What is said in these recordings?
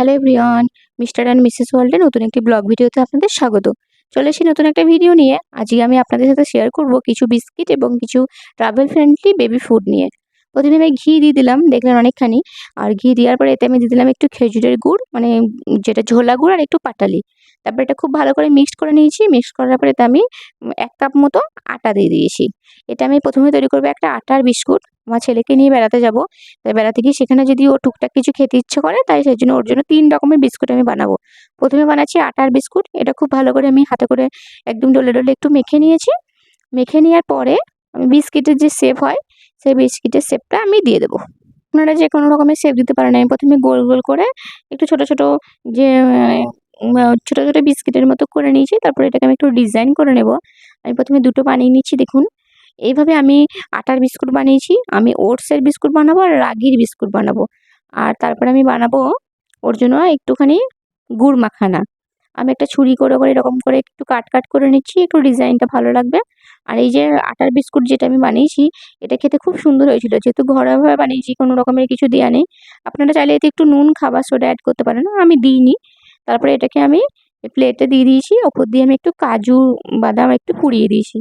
Hello everyone, mister and missus ওয়ার্ল্ডের নতুন একটি ব্লগ ভিডিওতে আপনাদের স্বাগত। চলে এসে নতুন একটা ভিডিও নিয়ে। আজকে আমি আপনাদের সাথে শেয়ার করব কিছু বিস্কিট এবং কিছু ট্রাভেল ফ্রেন্ডলি বেবি ফুড নিয়ে। প্রথমে আমি ঘি দিয়ে দিলাম, দেখলেন অনেকখানি। আর ঘি দেওয়ার পরে এতে আমি দিয়ে দিলাম একটু খেজুরের গুড় মানে যেটা ঝোলা গুড় আর একটু পাটালি। তারপর এটা খুব ভালো করে মিক্সড করে নিয়েছি। মিক্সড করার পরে আমি এক কাপ মতো আটা দিয়ে দিয়েছি। এটা আমি প্রথমে তৈরি করব একটা আটার বিস্কুট। আমার ছেলেকে নিয়ে বেড়াতে যাব। তাই বেড়াতে গিয়ে সেখানে যদি ও টুকটাক কিছু খেতে ইচ্ছে করে, তাই সেই জন্য ওর জন্য তিন রকমের বিস্কুট আমি বানাবো। প্রথমে বানাচ্ছি আটার বিস্কুট। এটা খুব ভালো করে আমি হাতে করে একদম ডলে ডলে একটু মেখে নিয়েছি। মেখে নেওয়ার পরে বিস্কিটের যে শেপ হয়, সেই বিস্কিটের শেপটা আমি দিয়ে দেবো। আপনারা যে কোনো রকমের শেপ দিতে পারেন। আমি প্রথমে গোল গোল করে একটু ছোট ছোট যে ছোট ছোটো বিস্কিটের মতো করে নিয়েছি, তারপরে এটাকে আমি একটু ডিজাইন করে নেব। আমি প্রথমে দুটো বানিয়ে নিচ্ছি, দেখুন। এইভাবে আমি আটার বিস্কুট বানিয়েছি, আমি ওটসের বিস্কুট বানাবো আর রাগির বিস্কুট বানাবো। আর তারপরে আমি বানাবো ওর জন্য একটুখানি গুড় মাখানা। আমি একটা ছুরি করে করে এরকম করে একটু কাট কাট করে নিচ্ছি, একটু ডিজাইনটা ভালো লাগবে। আর এই যে আটার বিস্কুট যেটা আমি বানিয়েছি, এটা খেতে খুব সুন্দর হয়েছিল। যেহেতু ঘরোয়াভাবে বানিয়েছি, কোনো রকমের কিছু দেওয়া নেই। আপনারা চাইলে এতে একটু নুন, খাবার, সোডা অ্যাড করতে পারেন, আমি দিইনি। তারপরে এটাকে আমি প্লেটে দিয়ে দিয়েছি। ওপর দিয়ে আমি একটু কাজু বাদাম একটু পুড়িয়ে দিয়েছি।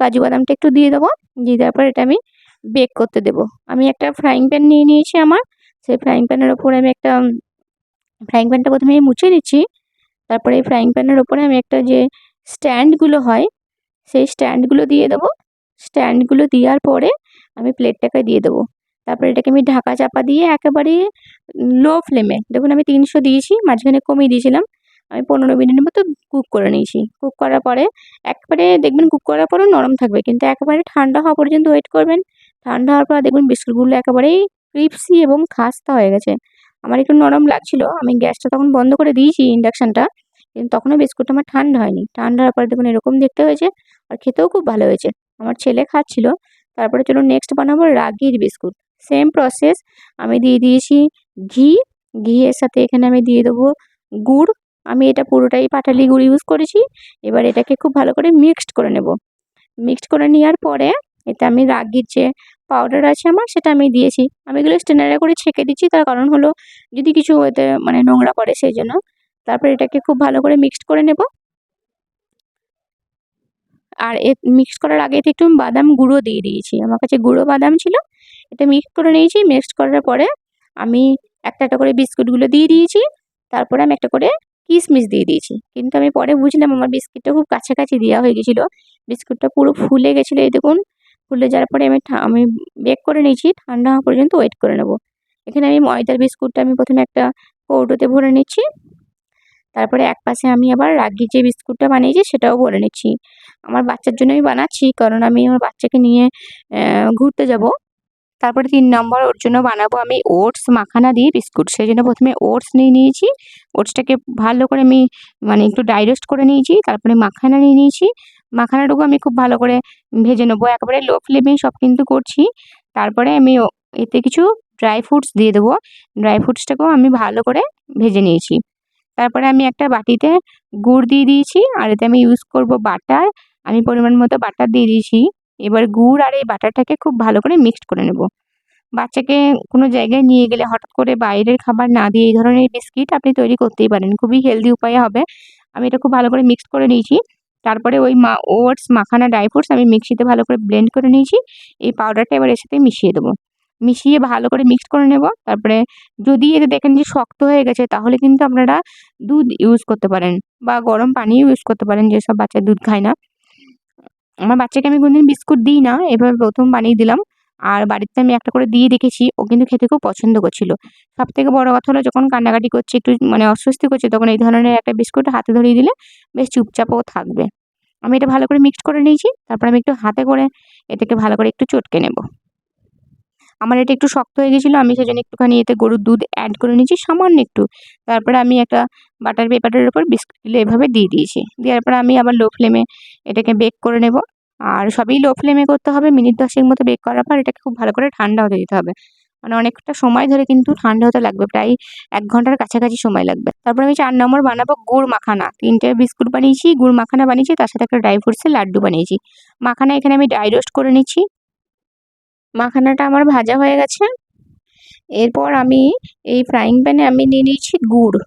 কাজু বাদামটা একটু দিয়ে দেবো, দিয়ে দেওয়ার পর এটা আমি বেক করতে দেবো। আমি একটা ফ্রাইং প্যান নিয়ে নিয়েছি আমার। সেই ফ্রাইং প্যানের ওপরে আমি একটা ফ্রাইং প্যানটা প্রথমে মুছে নিচ্ছি তারপরে এই ফ্রাইং প্যানের ওপরে আমি একটা যে স্ট্যান্ডগুলো হয়, সেই স্ট্যান্ডগুলো দিয়ে দেবো। স্ট্যান্ডগুলো দেওয়ার পরে আমি প্লেটটাকে দিয়ে দেবো। তারপরে এটাকে আমি ঢাকা চাপা দিয়ে একেবারে লো ফ্লেমে দেখুন আমি তিনশো দিয়েছি, মাঝখানে কমিয়ে দিয়েছিলাম, আমি পনেরো মিনিটের মতো কুক করে নিয়েছি। কুক করার পরে একবারে দেখবেন কুক করার পরেও নরম থাকবে, কিন্তু একেবারে ঠান্ডা হওয়া পর্যন্ত ওয়েট করবেন। ঠান্ডা হওয়ার পর দেখবেন বিস্কুটগুলো একেবারেই ক্রিপসি এবং খাস্তা হয়ে গেছে। আমার একটু নরম লাগছিল, আমি গ্যাসটা তখন বন্ধ করে দিয়েছি ইন্ডাকশানটা কিন্তু তখনও বিস্কুটটা আমার ঠান্ডা হয়নি। ঠান্ডা হওয়ার পরে দেখুন এরকম দেখতে হয়েছে, আর খেতেও খুব ভালো হয়েছে। আমার ছেলে খাচ্ছিল, তারপরে চলুন নেক্সট বানাবো রাগির বিস্কুট। সেম প্রসেস আমি দিয়ে দিয়েছি ঘি। ঘিয়ের সাথে এখানে আমি দিয়ে দেবো গুড়। আমি এটা পুরোটাই পাটালি গুড় ইউজ করেছি। এবার এটাকে খুব ভালো করে মিক্সড করে নেব। মিক্সড করে নেওয়ার পরে এতে আমি রাগির যে পাউডার আছে আমার, সেটা আমি দিয়েছি। আমি এগুলো স্টেনারে করে ছেঁকে দিচ্ছি, তার কারণ হলো যদি কিছু এতে মানে নোংরা পড়ে সেই জন্য। তারপর এটাকে খুব ভালো করে মিক্সড করে নেব। আর এ মিক্স করার আগে একটু বাদাম গুঁড়ো দিয়ে দিয়েছি। আমার কাছে গুঁড়ো বাদাম ছিল এটা মিক্স করে নিয়েছি। মিক্সড করার পরে আমি একটা একটা করে বিস্কুটগুলো দিয়ে দিয়েছি। তারপরে আমি একটা করে কিশমিশ দিয়ে দিয়েছি। কিন্তু আমি পরে বুঝলাম আমার বিস্কিটটা খুব কাছাকাছি দেওয়া হয়ে গেছিল। বিস্কুটটা পুরো ফুলে গেছিল। এই দেখুন, ফুলে যাওয়ার পরে আমি আমি বেক করে নিয়েছি। ঠান্ডা হওয়া পর্যন্ত ওয়েট করে নেব। এখানে আমি ময়দার বিস্কুটটা আমি প্রথমে একটা কৌটোতে ভরে নিচ্ছি। তারপরে এক পাশে আমি আবার রাগি যে বিস্কুটটা বানিয়েছি, সেটাও ভরে নিচ্ছি। আমার বাচ্চার জন্য আমি বানাচ্ছি, কারণ আমি আমার বাচ্চাকে নিয়ে ঘুরতে যাব। তারপরে তিন নম্বর ওর জন্য বানাবো আমি ওটস মাখানা দিয়ে বিস্কুট। সেই জন্য প্রথমে ওটস নিয়ে নিয়েছি, ওটসটাকে ভালো করে আমি মানে একটু ড্রাই রোস্ট করে নিয়েছি, তারপরে মাখানা নিয়ে নিয়েছি। মাখানাটুকু আমি খুব ভালো করে ভেজে নেব, একেবারে লো ফ্লেমেই সব কিন্তু করছি। তারপরে আমি এতে কিছু ড্রাই ফ্রুটস দিয়ে দেবো, ড্রাই ফ্রুটসটাকেও আমি ভালো করে ভেজে নিয়েছি। তারপরে আমি একটা বাটিতে গুড় দিয়ে দিয়েছি, আর এতে আমি ইউজ করব বাটার, আমি পরিমাণ মতো বাটার দিয়ে দিয়েছি। এবার গুড় আর এই বাটারটাকে খুব ভালো করে মিক্সড করে নেব। বাচ্চাকে কোনো জায়গায় নিয়ে গেলে হঠাৎ করে বাইরের খাবার না দিয়ে এই ধরনের বিস্কিট আপনি তৈরি করতেই পারেন, খুবই হেলদি উপায়ে হবে। আমি এটা খুব ভালো করে মিক্সড করে নিয়েছি। তারপরে ওই মা, ওটস, মাখানা ড্রাই ফ্রুটস আমি মিক্সিতে ভালো করে ব্লেন্ড করে নিয়েছি। এই পাউডারটা এবার এর সাথে মিশিয়ে দেবো। মিশিয়ে ভালো করে মিক্সড করে নেব। তারপরে যদি এতে দেখেন যে শক্ত হয়ে গেছে, তাহলে কিন্তু আপনারা দুধ ইউজ করতে পারেন বা গরম পানিও ইউজ করতে পারেন, যেসব বাচ্চা দুধ খায় না। আমার বাচ্চাকে আমি কোনোদিন বিস্কুট দিই না, এভাবে প্রথম বানিয়ে দিলাম। আর বাড়িতে আমি একটা করে দিয়ে দেখেছি, ও কিন্তু খেতে খুব পছন্দ করছিল। সব থেকে বড় কথা হলো, যখন কান্নাকাটি করছে, একটু মানে অস্বস্তি করছে, তখন এই ধরনের একটা বিস্কুট হাতে ধরিয়ে দিলে বেশ চুপচাপও থাকবে। আমি এটা ভালো করে মিক্সড করে নিয়েছি, তারপর আমি একটু হাতে করে এটাকে ভালো করে একটু চটকে নেব। আমার এটা একটু শক্ত হয়ে গেছিল, আমি সেজন্য একটুখানি এতে গরুর দুধ অ্যাড করে নিয়েছি, সামান্য একটু। তারপরে আমি একটা বাটার পেপারের উপর বিস্কুটগুলো এভাবে দিয়ে দিয়েছি। দেওয়ার পরে আমি আবার লো ফ্লেমে এটাকে বেক করে নেব। আর সবই লো ফ্লেমে করতে হবে, মিনিট দশেক মতো বেক করার পর এটাকে খুব ভালো করে ঠান্ডা হতে দিতে হবে। মানে অনেকটা সময় ধরে কিন্তু ঠান্ডা হতে লাগবে, প্রায় এক ঘণ্টার কাছাকাছি সময় লাগবে। তারপর আমি চার নম্বর বানাবো গুড় মাখানা। তিনটে বিস্কুট বানিয়েছি, গুড় মাখানা বানিয়েছি, তার সাথে একটা ড্রাই ফ্রুটসের লাড্ডু বানিয়েছি। মাখানা এখানে আমি ড্রাই রোস্ট করে নিচ্ছি। মাখানাটা আমার ভাজা হয়ে গেছে। এরপর আমি এই ফ্রাইং প্যানে আমি নিয়ে নিয়েছি গুড়।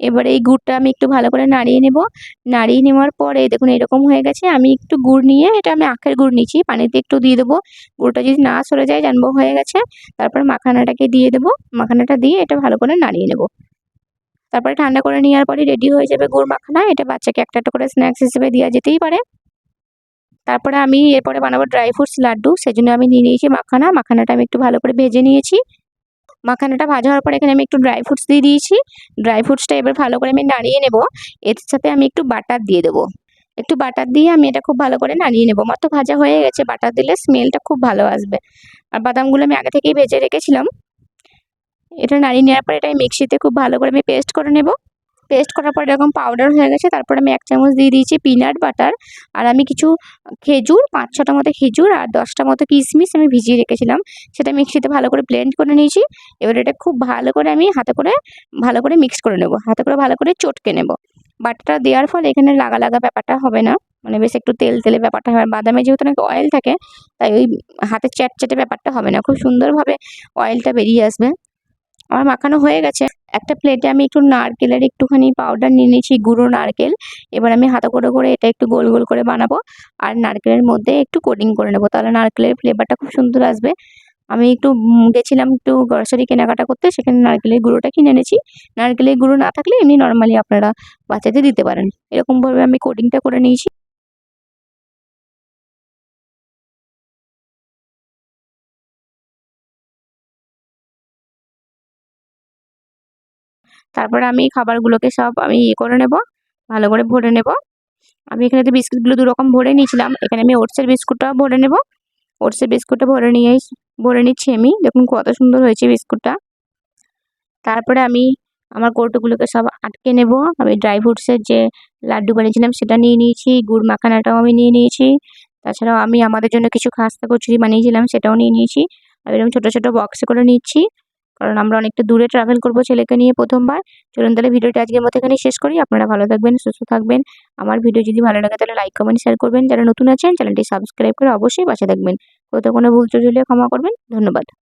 এবার এই গুড়টা আমি একটু ভালো করে নাড়িয়ে নেব। নাড়িয়ে নেওয়ার পরে দেখুন এরকম হয়ে গেছে, আমি একটু গুড় নিয়ে এটা আমি আখের গুড় নিচ্ছি, পানিতে একটু দিয়ে দেবো। গুড়টা যদি না সরে যায়, জানব হয়ে গেছে। তারপর মাখানাটাকে দিয়ে দেবো, মাখানাটা দিয়ে এটা ভালো করে নাড়িয়ে নেব। তারপরে ঠান্ডা করে নেওয়ার পরে রেডি হয়ে যাবে গুড় মাখানা, এটা বাচ্চাকে একটা একটা করে স্ন্যাক্স হিসেবে দেওয়া যেতেই পারে। তারপরে আমি এরপরে বানাবো ড্রাই ফ্রুটস লাড্ডু, সেজন্য আমি নিয়ে নিয়েছি মাখানা, মাখানাটা আমি একটু ভালো করে ভেজে নিয়েছি। মাখানাটা ভাজা হওয়ার পরে এখানে আমি একটু ড্রাই ফ্রুটস দিয়ে দিয়েছি। ড্রাই ফ্রুটসটা এবার ভালো করে আমি নাড়িয়ে নেব। এর সাথে আমি একটু বাটার দিয়ে দেবো। একটু বাটার দিয়ে আমি এটা খুব ভালো করে নাড়িয়ে নেব। মাত্র ভাজা হয়ে গেছে বাটার দিলে স্মেলটা খুব ভালো আসবে। আর বাদামগুলো আমি আগে থেকেই ভেজে রেখেছিলাম। এটা নাড়িয়ে নেওয়ার পরে এটা মিক্সিতে খুব ভালো করে আমি পেস্ট করে নেব। পেস্ট করার পর এরকম পাউডার হয়ে গেছে, তারপর আমি এক চামচ দিয়ে দিয়েছি পিনাট বাটার আর আমি কিছু খেজুর পাঁচ ছটা মতো খেজুর আর দশটা মতো কিশমিশ আমি ভিজিয়ে রেখেছিলাম। সেটা মিক্সিতে ভালো করে ব্লেন্ড করে নিয়েছি। এবার এটা খুব ভালো করে আমি হাতে করে, ভালো করে মিক্স করে নেব। হাতে করে ভালো করে চটকে নেব। বাটারটা দেওয়ার ফলে এখানে লাগা লাগা ব্যাপারটা হবে না। মানে বেশ একটু তেল তেলে ব্যাপারটা হয় বাদামে যেহেতু নাকি অয়েল থাকে, তাই ওই হাতে চ্যাট চ্যাটে ব্যাপারটা হবে না। খুব সুন্দরভাবে অয়েলটা বেরিয়ে আসবে। আমার মাখানো হয়ে গেছে। একটা প্লেটে আমি একটু নারকেলের একটুখানি পাউডার নিয়ে নিয়েছি, গুঁড়ো নারকেল। এবার আমি হাতে করে করে এটা একটু গোল গোল করে বানাবো আর নারকেলের মধ্যে একটু কোটিং করে নেব। তাহলে নারকেলের ফ্লেভারটা খুব সুন্দর আসবে। আমি একটু গেছিলাম একটু গ্রসারি কেনাকাটা করতে, সেখানে নারকেলের গুঁড়োটা কিনে এনেছি। নারকেলের গুঁড়ো না থাকলে এমনি নর্মালি আপনারা বাচ্চাদের দিতে পারেন। এরকমভাবে আমি কোটিংটা করে নিয়েছি। তারপরে আমি খাবারগুলোকে সব আমি ইয়ে করে নেব, ভালো করে ভরে নেব। আমি এখানে তো বিস্কুটগুলো দুরকম ভরে নিয়েছিলাম, এখানে আমি ওটসের বিস্কুটটাও ভরে নেব। ওটসের বিস্কুটটা ভরে নিয়ে ভরে নিচ্ছি আমি। দেখুন কত সুন্দর হয়েছে বিস্কুটটা। তারপরে আমি আমার কৌটোগুলোকে সব আটকে নেব। আমি ড্রাই ফ্রুটসের যে লাড্ডু বানিয়েছিলাম, সেটা নিয়ে নিয়েছি। গুড় মাখানাটাও আমি নিয়ে নিয়েছি। তাছাড়াও আমি আমাদের জন্য কিছু খাস্তা কচুরি বানিয়েছিলাম, সেটাও নিয়ে নিয়েছি। আমি এরকম ছোটো ছোটো বক্সে করে নিচ্ছি। কারণ আমরা অনেকটা দূরে ট্রাভেল করব ছেলেকে নিয়ে প্রথমবার। চলুন তাহলে ভিডিওটা আজকের মতো এখানে শেষ করি। আপনারা ভালো থাকবেন, সুস্থ থাকবেন। আমার ভিডিও যদি ভালো লাগে তাহলে লাইক কমেন্ট শেয়ার করবেন। যারা নতুন আছেন চ্যানেলটি সাবস্ক্রাইব করে অবশ্যই পাশে থাকবেন। কোথাও কোনো ভুল হলে ক্ষমা করবেন। ধন্যবাদ।